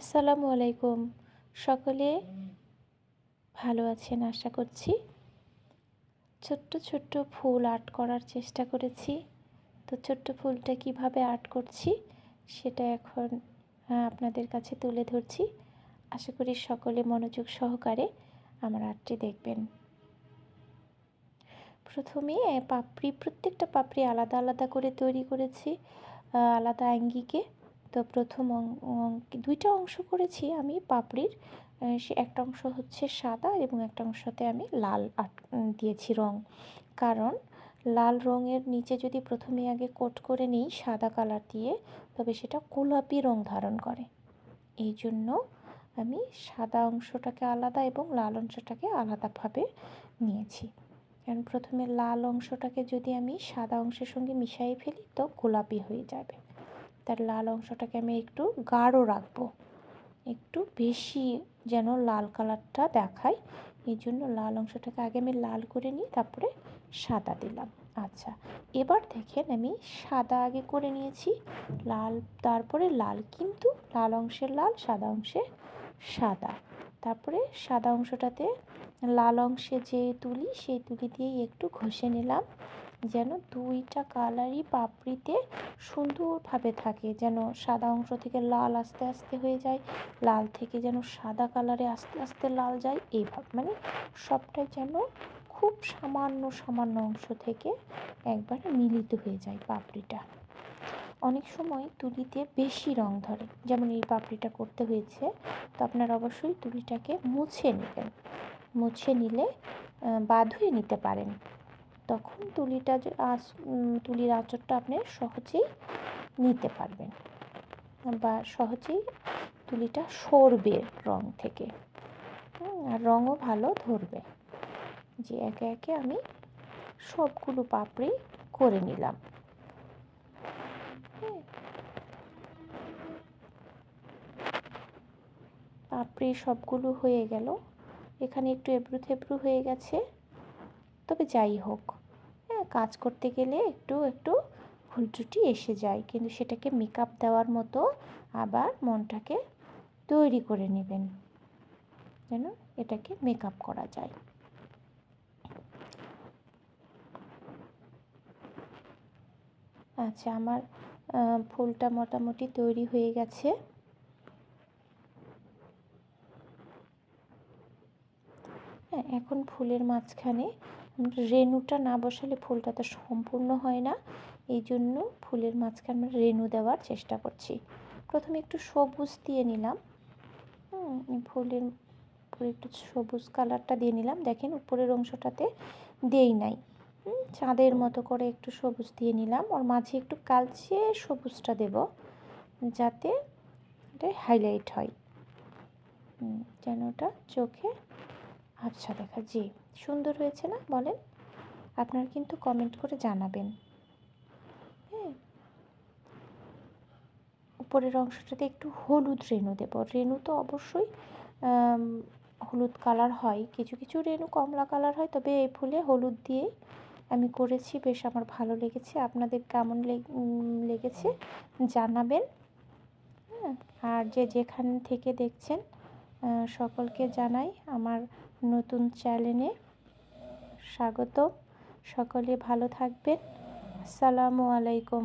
আসসালামু আলাইকুম। সকলে ভালো আছেন আশা করছি। ছোট্ট ছোট্ট ফুল আর্ট করার চেষ্টা করেছি। তো ছোট্ট ফুলটা কীভাবে আর্ট করছি সেটা এখন আপনাদের কাছে তুলে ধরছি। আশা করি সকলে মনোযোগ সহকারে আমার আর্টটি দেখবেন। প্রথমে পাপড়ি, প্রত্যেকটা পাপড়ি আলাদা আলাদা করে তৈরি করেছি আলাদা অ্যাঙ্গিকে তো প্রথম দুইটা অংশ করেছি আমি পাপড়ির। সে একটা অংশ হচ্ছে সাদা এবং একটা অংশতে আমি লাল আট, দিয়েছি রং। কারণ লাল রঙের নিচে যদি প্রথমে আগে কোট করে নিই সাদা কালার দিয়ে, তবে সেটা গোলাপি রং ধারণ করে। এই জন্য আমি সাদা অংশটাকে আলাদা এবং লাল অংশটাকে আলাদাভাবে নিয়েছি। কারণ প্রথমে লাল অংশটাকে যদি আমি সাদা অংশের সঙ্গে মিশিয়ে ফেলি তো গোলাপি হয়ে যাবে। তার লাল অংশটাকে আমি একটু গাঢ় রাখব। একটু বেশি যেন লাল কালারটা দেখায়। এই জন্য লাল অংশটাকে আগে আমি লাল করে নিই, তারপরে সাদা দিলাম। আচ্ছা এবার দেখেন আমি সাদা আগে করে নিয়েছি। লাল, তারপরে লাল কিন্তু লাল অংশের লাল, সাদা অংশে সাদা। তারপরে সাদা অংশটাতে লাল অংশে যে তুলি, সেই তুলি দিয়েই একটু ঘষে নিলাম। যেন দুইটা কালারই পাপড়িতে সুন্দরভাবে থাকে, যেন সাদা অংশ থেকে লাল আস্তে আস্তে হয়ে যায়, লাল থেকে যেন সাদা কালারে আস্তে আস্তে লাল যায়, এইভাবে। মানে সবটাই যেন খুব সামান্য সামান্য অংশ থেকে একবারে মিলিত হয়ে যায় পাপড়িটা। অনেক সময় তুলিতে বেশি রং ধরে, যেমন এই পাপড়িটা করতে হয়েছে, তো আপনারা অবশ্যই তুলিটাকে মুছে নেবেন। মুছে নিলে বাদ হয়ে নিতে পারেন। তখন তুলিটা আস তুলির আঁচড়টা আপনি সহজেই নিতে পারবেন বা সহজেই তুলিটা সরবে রং থেকে। আর রঙও ভালো ধরবে। যে একে একে আমি সবগুলো পাপড়ি করে নিলাম। পাপড়ি সবগুলো হয়ে গেল। এখানে একটু এবড়ো থেবড়ো হয়ে গেছে। তবে যাই হোক। কাজ করতে গেলে একটু একটু ভুল ত্রুটি এসে যায়। কিন্তু সেটাকে মেকআপ দেওয়ার মতো আবার মনটাকে তৈরি করে নেবেন। যেন এটাকে মেকআপ করা যায়। আচ্ছা আমার ফুলটা মোটামুটি তৈরি হয়ে গেছে। হ্যাঁ এখন ফুলের মাঝখানে রেনুটা না বসালে ফুলটা তো সম্পূর্ণ হয় না। এই জন্য ফুলের মাঝখানে আমরা রেনু দেওয়ার চেষ্টা করছি। প্রথমে একটু সবুজ দিয়ে নিলাম। ফুলের উপরে একটু সবুজ কালারটা দিয়ে নিলাম। দেখেন উপরের অংশটাতে দেই নাই। চাঁদের মতো করে একটু সবুজ দিয়ে নিলাম। ওর মাঝে একটু কালচে সবুজটা দেব যাতে এটা হাইলাইট হয়। যেন ওটা চোখে আচ্ছা দেখা, জি। সুন্দর হয়েছে না? বলেন। আপনারা কিন্তু কমেন্ট করে জানাবেন। হ্যাঁ। উপরের অংশটাতে একটু হলুদ রেণু দেব। রেণু তো অবশ্যই হলুদ কালার হয়। কিছু কিছু রেণু কমলা কালার হয়। তবে এই ফুলে হলুদ দিয়েই আমি করেছি। বেশ আমার ভালো লেগেছে। আপনাদের কেমন লেগেছে জানাবেন। হ্যাঁ। আর যে যেখান থেকে দেখছেন সকলকে জানাই আমার নতুন চ্যানেলে স্বাগত সকলে ভালো থাকবেন। আসসালামু আলাইকুম।